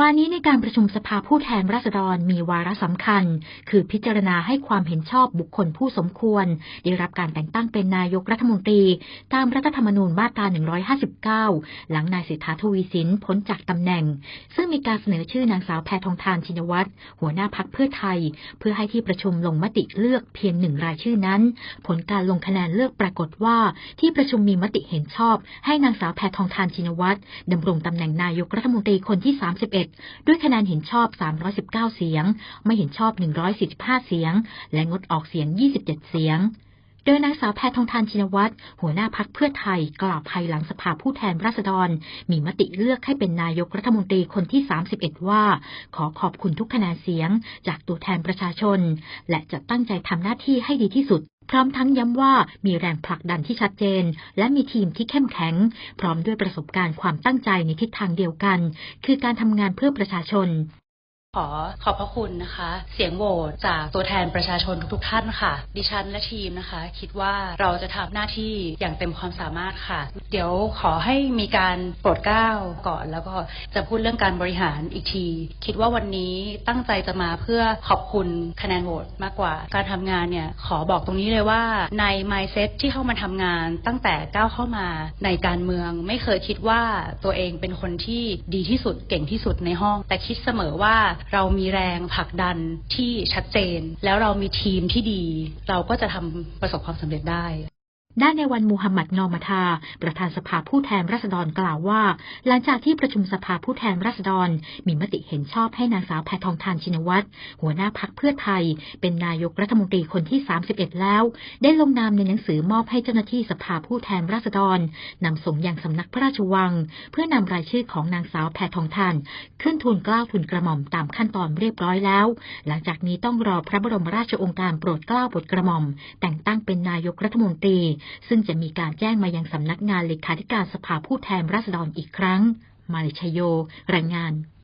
วันนี้ในการประชุมสภาผู้แทนราษฎรมีวาระสำคัญ คือพิจารณาให้ความเห็นชอบบุคคลผู้สมควร ได้รับการแต่งตั้งเป็นนายกรัฐมนตรี ตามรัฐธรรมนูญมาตรา 159 หลังนายเศรษฐาทวีสินพ้นจากตำแหน่ง ซึ่งมีการเสนอชื่อนางสาวแพทองทานชินวัตรหัวหน้าพักเพื่อไทย เพื่อให้ที่ประชุมลงมติเลือกเพียงหนึ่งรายชื่อนั้น ผลการลงคะแนนเลือกปรากฏว่าที่ประชุมมีมติเห็นชอบ ให้นางสาวแพทองทานชินวัตรดำรงตำแหน่งนายกรัฐมนตรีคนที่ 31ด้วยคะแนนเห็นชอบ 319 เสียง ไม่เห็นชอบ 145 เสียง และงดออกเสียง 27 เสียง โดยนางสาวแพทองทานชินวัตรหัวหน้าพักเพื่อไทยกล่าวภายหลังสภาผู้แทนราษฎร มีมติเลือกให้เป็นนายกรัฐมนตรีคนที่ 31 ว่า ขอขอบคุณทุกคะแนนเสียง จากตัวแทนประชาชน และจะตั้งใจทำหน้าที่ให้ดีที่สุดพร้อมทั้งย้ำว่ามีแรงผลักดันที่ชัดเจน และมีทีมที่เข้มแข็ง พร้อมด้วยประสบการณ์ความตั้งใจในทิศทางเดียวกัน คือการทำงานเพื่อประชาชน ขอขอบพระคุณนะคะ เสียงโหวตจากตัวแทนประชาชนทุกๆท่านค่ะ ดิฉันและทีมนะคะ คิดว่าเราจะทำหน้าที่อย่างเต็มความสามารถค่ะ เดี๋ยวขอให้มีการโปรดเกล้าก่อน แล้วก็จะพูดเรื่องการบริหารอีกที คิดว่าวันนี้ตั้งใจจะมาเพื่อขอบคุณคะแนนโหวตมากกว่า การทำงานเนี่ยขอบอกตรงนี้เลยว่าใน mindset ที่เข้ามาทำงานตั้งแต่ก้าวเข้ามาในการเมือง ไม่เคยคิดว่าตัวเองเป็นคนที่ดีที่สุดเก่งที่สุดในห้อง แต่คิดเสมอว่าเรามีแรงผลักดันที่ชัดเจน แล้วเรามีทีมที่ดี เราก็จะทำประสบความสำเร็จได้ ด้านในวันมูฮัมหมัดนอมาทาประธานสภาผู้แทนราษฎรกล่าวว่า หลังจากที่ประชุมสภาผู้แทนราษฎร มีมติเห็นชอบให้นางสาวแพทองทานชินวัตรหัวหน้าพักเพื่อไทย เป็นนายกรัฐมนตรีคนที่ 31 แล้ว ได้ลงนามในหนังสือมอบให้เจ้าหน้าที่สภาผู้แทนราษฎรนำส่งยังสำนักพระราชวัง เพื่อนำรายชื่อของนางสาวแพทองทาน ขึ้นทูลเกล้าทูลกระหม่อมตามขั้นตอนเรียบร้อยแล้ว หลังจากนี้ต้องรอพระบรมราชโองการโปรดเกล้าโปรดกระหม่อม แต่งตั้งเป็นนายกรัฐมนตรีซึ่งจะมีการแจ้งมายังสำนักงานเลขาธิการสภาผู้แทนราษฎรอีกครั้ง มาเลชโย รายงาน